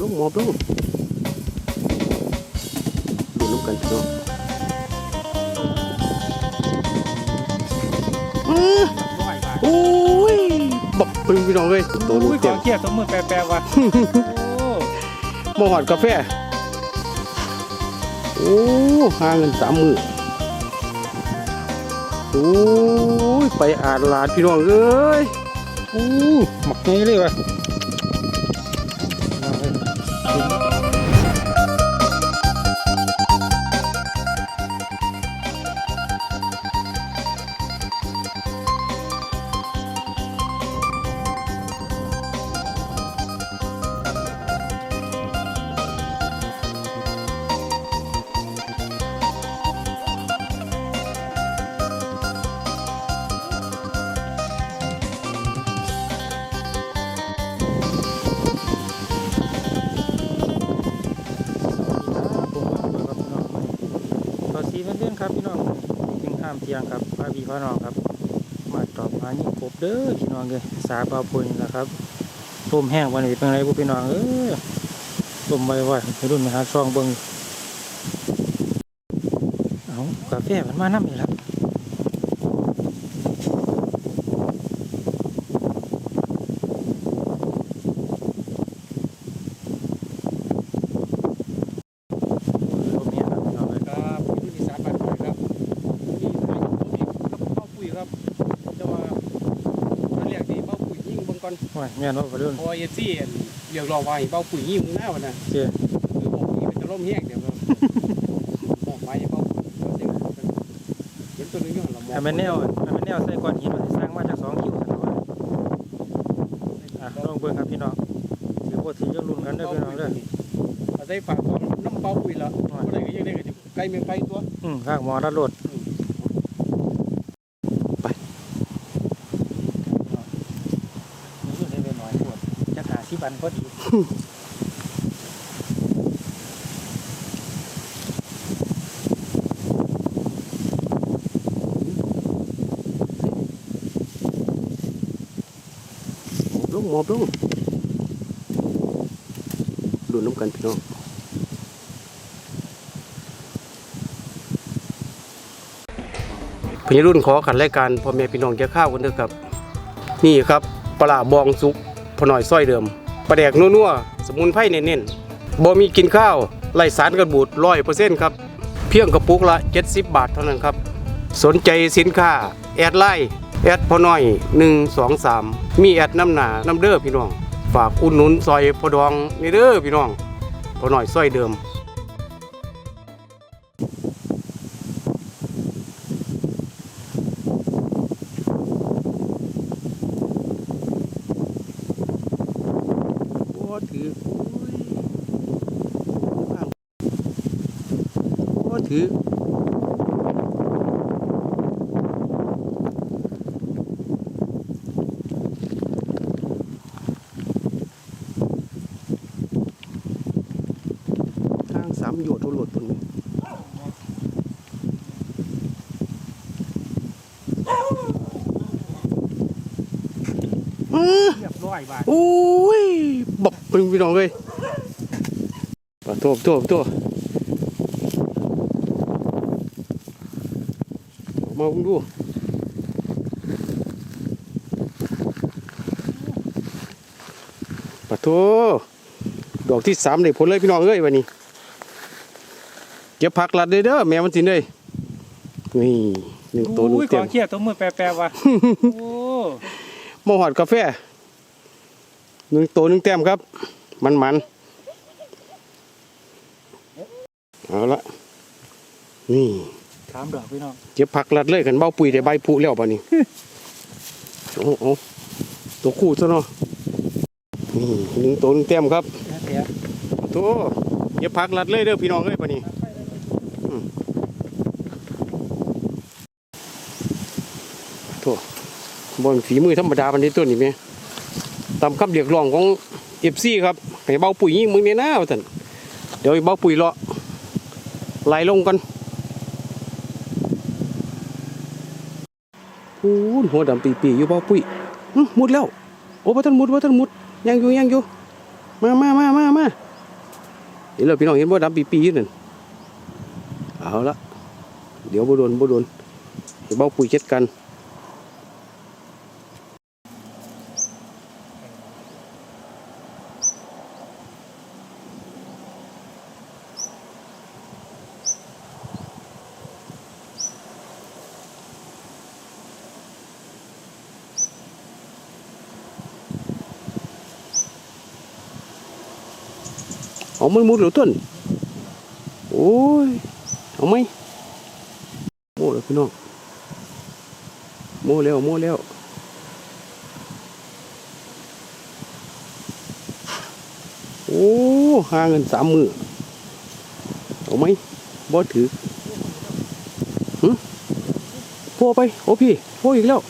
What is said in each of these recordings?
ลงหมอบลงดูน้ำกันพี่น้องอื้อร้อยบาทโอ้ยบักเป็นพี่น้องเลยตัวลูอุ้กยขเต็อมเกียร์ตัวมือแปลๆว่ะโอ้หมอหอดกาแฟโอ้ห่างกันสามมือโอ้ยไปอาดลาดพี่น้องเอ้ยโอ้หมักไงเลยว่ะ ทียงครับพาพี่พ่อน้องครับ มาตอบหานี่กบเด้อพี่น้องเลยสาบาพุนี่แหละครับต้มแห้งวันนี้เป็นไรพวกพี่น้องเออต้มไว้ไว้รุ่นมาหาซองเบิ้งเอากาแฟมันมาน้ำนี่ละต้มแห้งครับพี่น้องเลย ครับที่รุ่นอีสานบ้านไร่ครับนี่นายผมนี่รับเป้าปุ๋ยครับจะมาตอนแรกที่เป้าปุ๋ยยิงเบางก่อน โอ้ย แม่นว่าไปรุ่นพอเอซี่เรียกรองว่าให้เป้าปุ๋ยยิงมึงหน้าวันน่ะเจ้าคือบอกนี่เป็นจะล่มแห้งเดี๋ยวเราบอกไปเป้าปุ๋ยเราเสียงกันเห็นตัวนึงอยู่หันละมองทำเป็นแนวทำเป็นแนวใส่ก้อนหินมันสิสร้างมาจากสองคิวกันว่าอะลองเบิ่งครับพี่น้องถือว่าถือจะรุ่นกันเด้อพี่น้องเด้อเอาใส่ฝากของน้ำเป้าปุ๋ยละอะไรก็ยังได้ก็จะไก่เมียงไก่ตัวอืมข้างหมอรัดโลดนี่อยู่ในเวรหน่อยปวด่วันพอดีลงหมอบลงดูน้ำกันพี่น้องพี่รุ่นขอขันรายการพ่อแม่พี่น้องจะข้าวกันเด้อครับ นี่ครับปลาบองสุกพอหน่อยส้อยเดิม ปลาแดกนัวๆ สมุนไพรเน้นๆบ่มีกินข้าวไร้สารกันบูดร้อยเปอร์เซ็นต์ครับ เพียงกระปุกละ 70 บาทเท่านั้นครับ สนใจสินค้า แอดไลน์แอดพอน้อย 123 มีแอดน้ำหนาน้ำเด้อพี่น้อง ฝากอุดหนุนซอยพอดองนี่เด้อพี่น้องพอน้อยซอยเดิม โอ้ถือโอ้ถือทางสามโยชน์โทรโหลดตัวนี้อื้อ เรียบร้อยบาทโอ้ยบักเป็นพี่น้องเลยปะโทษโทษโทษมาผมดูปะโทดอกที่สามเลยผลเลยพี่น้องเอ้ยวันนี้เก็บผักลัดเลยเด้อแม่มันสินเลยนี่หนึ่งตัวหนึ่งอุ้ยขเต็อมเกียร์ตัวมือแปลๆว่ะโอ้ห ม้อหอดกาแฟหนึ่งตัวหนึ่งแต้มครับ มันมันๆเอาละนี่ถามดอกพี่น้องเจ็บผักลัดเลยกันเบ้าปุ๋ยได้ใบผุแล้วป่ะนี่โอ้โหตัวคู่ซะเนาะนี่หนึ่งตัวหนึ่งแต้มครับเสียโตัวเจ็บผักลัดเลยเด้อพี่น้องเอ้ยป่ะนี่อืมโตัว บนฝีมือธรรมดาปันนี้ตัวนี้ไหมตามคำเรียกร้องของเอฟซีครับให้เบาปุ๋ยมึงเนี่ยนะว่าท่านเดี๋ยวเบาปุ๋ยเลาะไหลลงกันพูนหัวดำปีปีอยู่เบาปุ๋ยมุดแล้ว โอ้พ่ท่านมุดพ่ท่านมุดยังอยู่ยังอยู่มามามามามาเห็นแล้วพี่น้องเห็นบ่ดำปีปีอยู่นั่นเอาละเดี๋ยวบ่โดนบ่โดนเดี๋ยวเบาปุ๋ยเช็ดกัน เอามันมุดเหรือต้น โอ้ย เอาไหมโม่แล้วพี่น้อง โม่แล้วโม่แล้วโอ้หาเงินสามมือเอาไหมบ่ถือหึโพไป โอ้พี่โพอีกแล้ว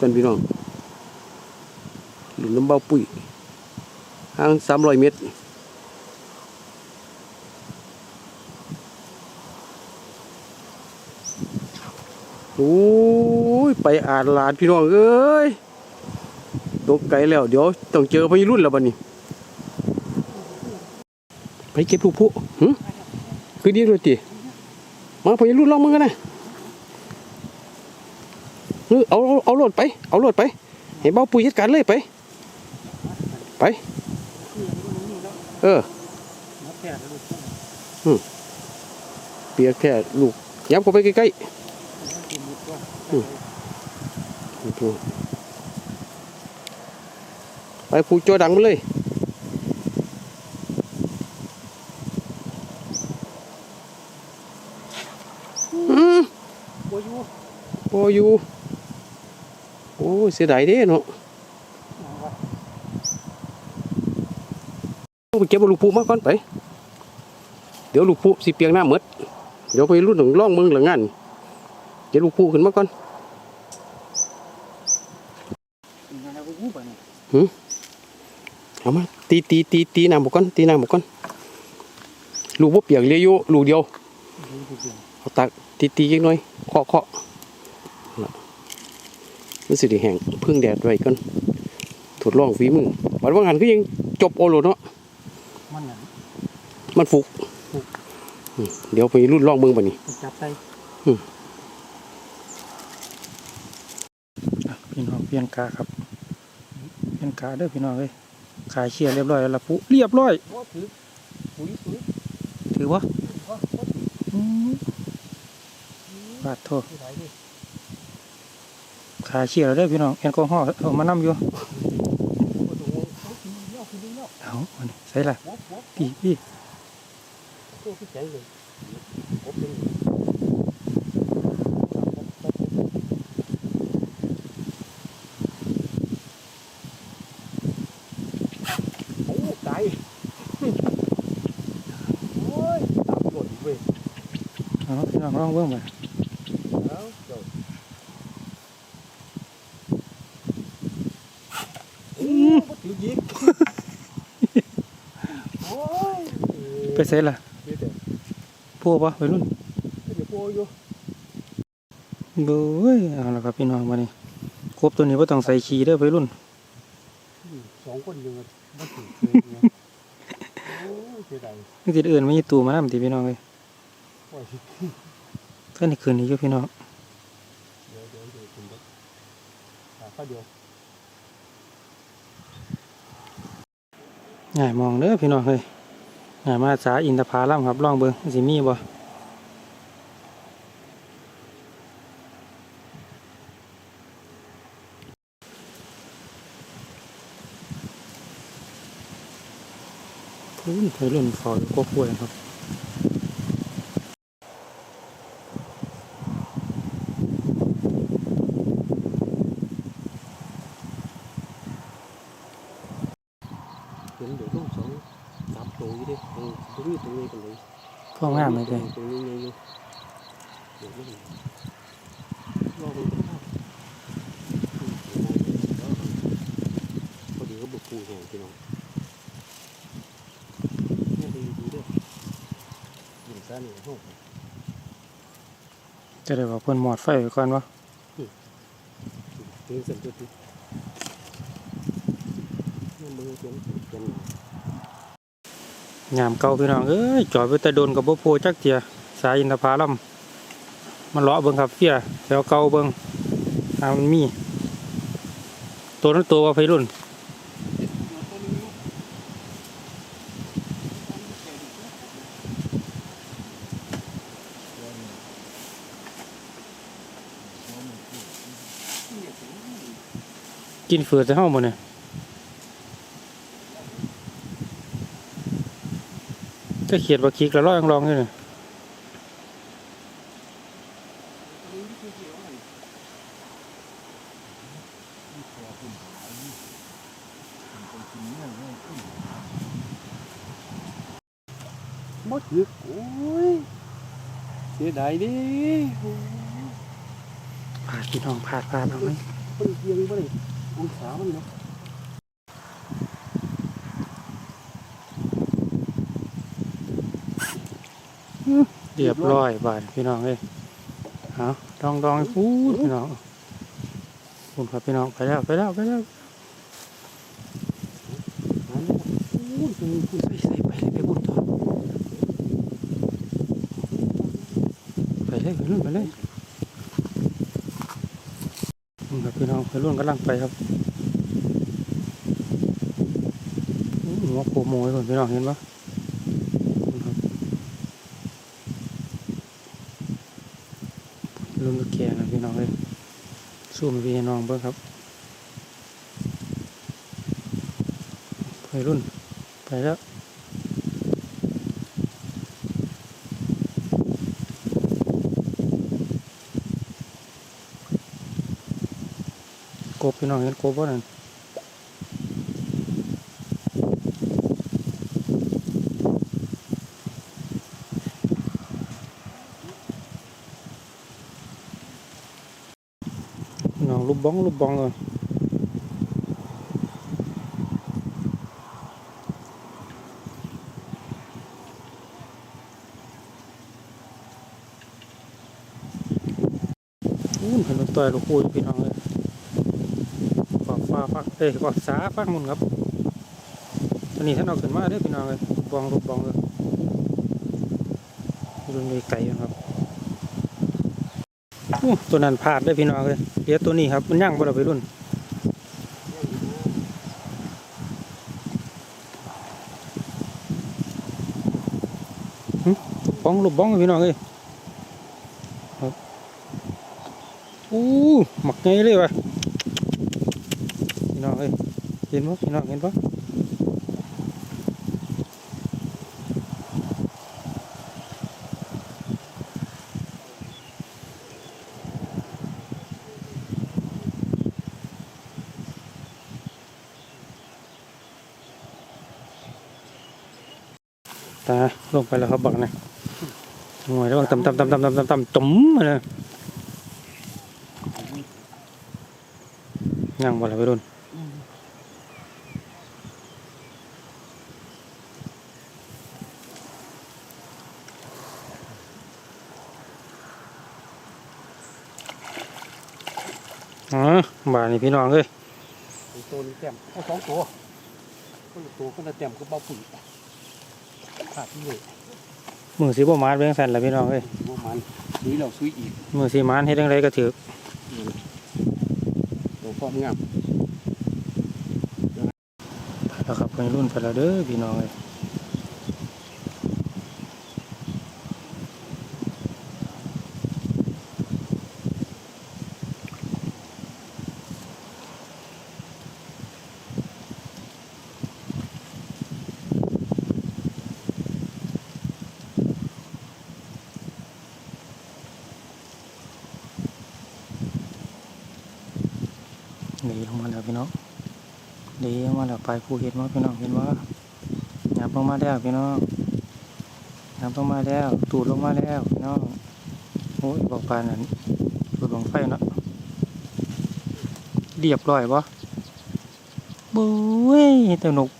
กันพี่น้องหลุมน้ำเบาปุ๋ยห่างสามร้อยเมตรโอ้ยไปอ่าดลาดพี่น้องเอ้ยตกไกลแล้วเดี๋ยวต้องเจอพายุรุ่นแล้วบัดนี้ ไปเก็บลูกผู้หึคือดีเลยติมาพายุรุ่นลองมึงกันนะ เออเอาเอาเอารถไป เอารถไปให้เบาปุ๋ยจัดการเลยไป ไป เออนับแค่แล้วลูกเปียกแค่ลูกยับเข้าไปใกล้กินดีกว่าๆไปผูกโจดังมาเลยอืมโอ้ยอยู่โอ้อยู่โอ้ เสียดายเด้เนาะต้องไปเก็บเอาลูกผูมาก่อนไป เดี๋ยวลูกผูสิเปียกน้ำหมดเดี๋ยวไปรุ่นหนึ่งล่องมึงหลังงานเก็บลูกผูขึ้นมาก่อนงานเราก็อู้ไปเนี่ยเอามาตีตีตีตีน้ำบุกก่อนตีน้ำบุกก่อนลูกบ่เปียกเลยอยู่ลูกเดียวดูดูดูเอาตักตีตีเล็กน้อยเคาะเคาะนั่นล่ะ มันสิได้แห้งพึ่งแดดไว้ก่อนทดลองฝีมือบัดว่างหันก็ยังจบโอโลเนาะมันนั่นมันฟุกอืมเดี๋ยวไปรุ่นลองเบิ่งบัดนี้จับใส่อืมอะพี่น้องเปลี่ยนกาครับเปลี่ยนกาเด้อพี่น้องเอ้ยขายเชียร์เรียบร้อยแล้วละปุ๊เรียบร้อยถือปุ๋ยปุ๋ยถือว่าบาดโทษที่ไหนดิ ขายเชี่ยร์แล้วเด้อพี่น้องแอลกอฮอล์เอามานำอยู่อ้โหเขากินแล้วกินแล้วเอาใส่ละหัวหัวพี่พี่โอ้พี่ใจเลยผมเป็นโอ้ไก่โอ้ยตามหล่นเว้ยเอาพี่น้องลองเบิ่งไป แล้วเดี๋ยวอื มบ่ถือยิงโอ้ยไปใส่ละเดี๋ยวเดี๋ยวพวกปะไปรุ่นเดี๋ยวโปรยอยู่เบ้ยเอาละครับพี่น้องมานี่ครบตัวนี้ว่าต้องใส่ขี้เด้อไปรุ่น อืมสองคนอยู่กันบ่ถือเลยเนี่ยโอ้ยเสียดายนี่ติดอื่นไม่มีตู้มานำติพี่น้องเลยโอ้ยท่านนี่คืนนี้อยู่พี่น้องเดี๋ยวเดี๋ยวเดี๋ยวคุณเด็กหาข้าวเดียว ง่ายมองเด้อพี่น้องเลยง่ายมาสาอินทผาล่ำครับลองเบิ้งสิมีบ่พื้นไปรุ่นฝอยก็ควยครับ เห็นเดี๋ยวต้องสองสามตัวอยู่เดิตรงนี้ตรงนี้กันเลย พ่องามเลยเลย ตรงนี้ไงอยู่เดี๋ยวไม่เห็นรอดูกันครับพอดีก็บุก ปูแห้งพี่น้องนี่ดีดีเด้อยิงซ่านี่ห้องใจจะได้ว่าเพิ่นหมอดไฟไว้ก่อนวะถึงเส้นตัวที่นี่มือเสียงเป็นยามเก่าพี่น้องเอ้ยจอดไว้แต่โดนกับบ่โพจักเทียสายอินทผลัม มันเลาะเบิ่งครับเฟียแถวเกาเบิ่งหามันมี ตัวนั้นตัวว่าไฟรุ่นกินเฟือจะเฮาหมดเนี่ยก็เขียนว่าคิกแล้วร้อยังลองอยู่เนี่ย มดยึกโอ้ยเสียดายเดิพาดพี่น้องพาดพาดเอาไหมคนเพียงบ่ได้องศามันเนาะเรียบร้อยบาดพี่น้องเลยเอาดองดองให้พูดพี่น้องพูดครับพี่น้องไปแล้วไปแล้วไปแล้ว อันนี้โอ้ยเป็นผู้ ใส่ใส่ไปเลยไปบุญต่อไปเลยไปรุ่นไปเลยพูดค รุ่นกำลังไปครับอู้หัวโผล่โมยก่อนพี่น้องเห็นปะพูดครับรุ่นตะแกงนะพี่น้องเลยสู้มพี่น้องเบิ้งครับไปรุ่นไปแล้ว พี่น้องเห็นโกบบ่นั่นน้องลูกบ้องลูกบ้องเลยอู้เห็นลูกต่อยลูกคู่พี่น้องเลย เอ้ยกอบสาฟักมุนครับตัวนี้ท่านเอาขึ้นมาเด้อพี่น้องเลยบ้องลูกบ้องเลยรุ่นนี้ไก่ครับอู้ตัวนั้นพลาดได้พี่น้องเลยเดี๋ยวตัวนี้ครับมันย่างบ่เราไปรุ่นบ้องลูกบ้องพี่น้องเอ้ยอู้หมักไงเลยวะ เอ้ยเห็นปะพี่น้องเห็นปะตาลงไปแล้วครับบักนะหน่วยระวังต่ำตำตำตำตำตำตำจุ๋มมาเลยยังบ่ละไปรุ่นานี่พี่น้องเอ้ยตัวนี้แต้มเอาสองตัวคนละตัวคนละแต้มก็เบาปุ๋ยขาดที่เลยมือสีบ่มาดเบี้ยงสันละพี่น้องเอ้ยว่ามันนี่เราซุยอีกมือสีมานเฮ็ดจังไดก็ถือตัวความงามแล้วครับไปรุ่นไปแล้วเด้อพี่น้องเอ้ยหนีลงมาแล้วพี่น้อง ดี มาแล้วไปผู้เห็นว่าพี่น้องเห็นว่าหยับลงมาแล้วพี่น้องหยับลงมาแล้ว ตูดลงมาแล้วพี่น้องโอ้ยบอกปานนั้นตูดลงไฟเนาะเรียบร้อยปะบุ้ยแต่หนุก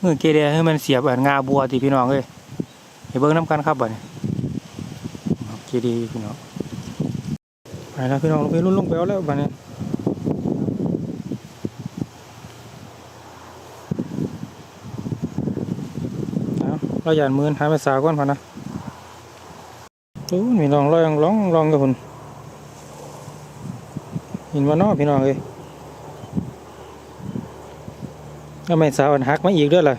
เมื่อเกเรให้มันเสียบอันงาบัวทีพี่น้องเอ้ยให้เบิ่งน้ำกันครับบ่เนี่ยเกเรพี่น้องไปแล้วพี่น้องลงไปรุ่นลงไปเอาแล้วบัดนี้เอา เราหยานมือนหาไปสาวก่อนพอนะโอ้มีลองลอยลองลองกับคุณเห็นว่านอพี่น้องเลยทำไมสาวอันหักมาอีกเด้วยล่ะ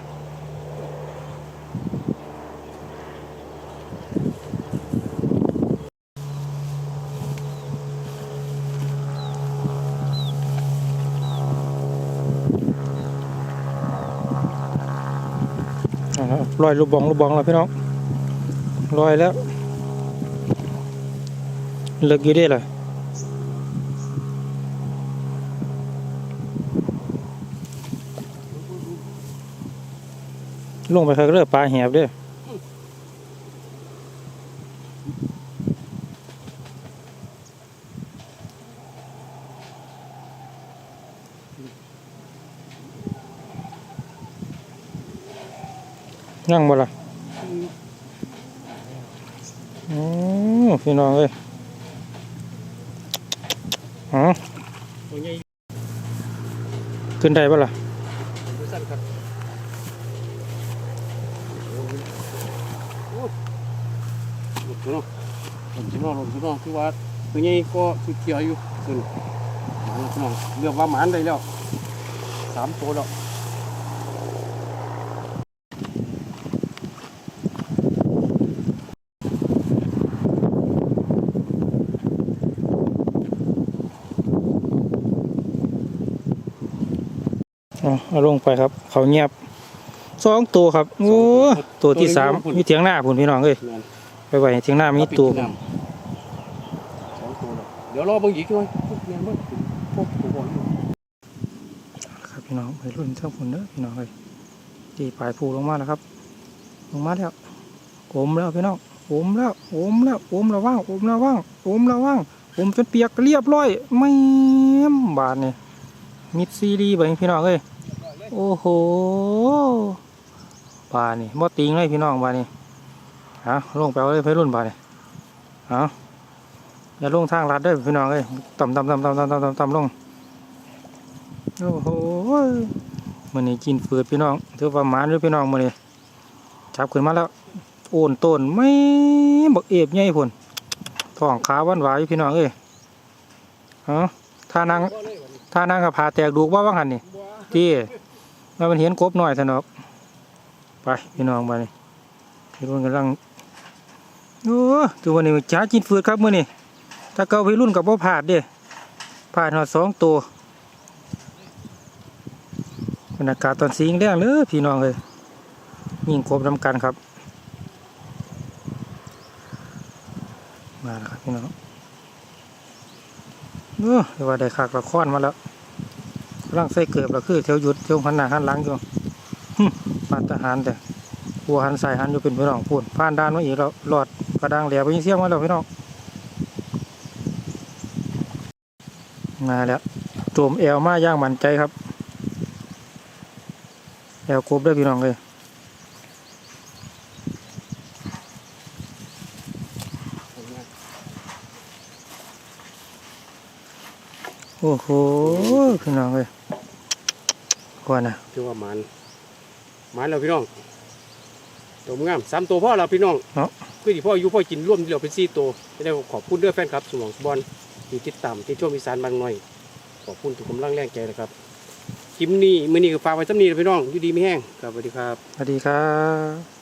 อ่า ลอยลูกบองลูกบองแล้วพี่น้องลอยแล้วเลิกอยู่ได้เลยลงไปครับเรือปลาแหบเด้อ ยั่งบ่ล่ะโอ้พี่น้องเอ้ยอ๋อตัวใหญ่ขึ้นได้บ่ล่ะดูสั้นครับโอ้หลุดเนาะหลุดเนาะหลุดเนาะคือว่าตัวใหญ่ก็สุดเขียวอยู่ส่วนหมันพี่น้องเรียกว่าหมันได้แล้วสามตัวแล้ว เอาเอาลงไปครับ เขาเงียบสองตัวครับโอ้ตัวที่สามมีเถียงหน้าพุ่นพี่น้องเอ้ยแม่นไปไว้เถียงหน้ามีตัวเอาไปกินน้ำสองตัวแล้วเดี๋ยวรอเบิ่งอีกด้วยพวกแม่นเบิ่งพวกตัวบ่อยู่ครับพี่น้องไปรุ่นเท่าพุ่นเด้อพี่น้องเอ้ยตีปลายผูลงมาแล้วครับ ลงมาแล้วโอมแล้วพี่น้องโอมแล้วโอมแล้วโอมระว่างโอมระว่างโอมระว่างโอมจนเปียกเรียบร้อยไม่มบาดเนี่ยมิดซีรีส์ไปพี่น้องเอ้ย โอ้โหบาดนี่บ่ติงเลยพี่น้องบาดนี่ฮะลงไปเอาเลยไปรุ่นบาดนี่ฮะอย่าลงทางลัดเด้อพี่น้องเอ้ยต่ำต่ำต่ำต่ำต่ำต่ำต่ำต่ำลงโอ้โหมันนี่กินฝืดพี่น้องถือว่าหมานด้วยพี่น้องมันนี่จับขึ้นมาแล้วโอนต้นไม่บักเอฟใหญ่พุ่นท้องขาวันหวายอยู่พี่น้องเอ้ยฮะถ้านางถ้านางกับผาแตกดูกว่าว่างหันนี่ที่ามันเห็นกบหน่อยสนอก ไปพี่น้องไปนี่พี่รุ่นกำลังโอ้ตัววันนี้จ้าจินฟืดครับมื่อนี่ถ้าเกาพี่รุ่นกับบ่ผาดเด้ผาดหอดสองตัวบรรยากาศตอนสีแดงเลยพี่น้องเลยยิงกบนำกันครับ มาแล้วครับพี่น้องเออเดี๋ยวว่าได้ขากละครมาแล้ว กำลังใส่เกือบแล้วคือเที่ยวหยุดเที่ยวหันหน้าหันหลังอยู่หึมาทหารแต่หัวหันใส่หันอยู่เป็นพี่น้องพูดผ่านด้านมาอีกแล้วหลอดกระดังแหลวไปยิงเสียงมาแล้วพี่น้องมาแล้วโจมแอลมาย่างมันใจครับแอลกบได้พี่น้องเลยโอ้โหพี่น้องเลย ก่อนนะคือว่าหมันหมันแล้วพี่น้องตัวงามสามตัวพ่อเราพี่น้องเนาะคือที่พ่ออยู่พ่อกินร่วมเดียวเป็นสี่ตัวจะได้ขอบคุณเด้อแฟนครับสมองบอลที่ติดตามที่ช่วงอีสานบางหน่อย ขอบคุณทุกกำลังแรงใจนะครับคลิปนี้มื้อนี้ก็ฝากไว้สำนีนะพี่น้องอยู่ดีไม่แห้งครับสวัสดีครับสวัสดีครับ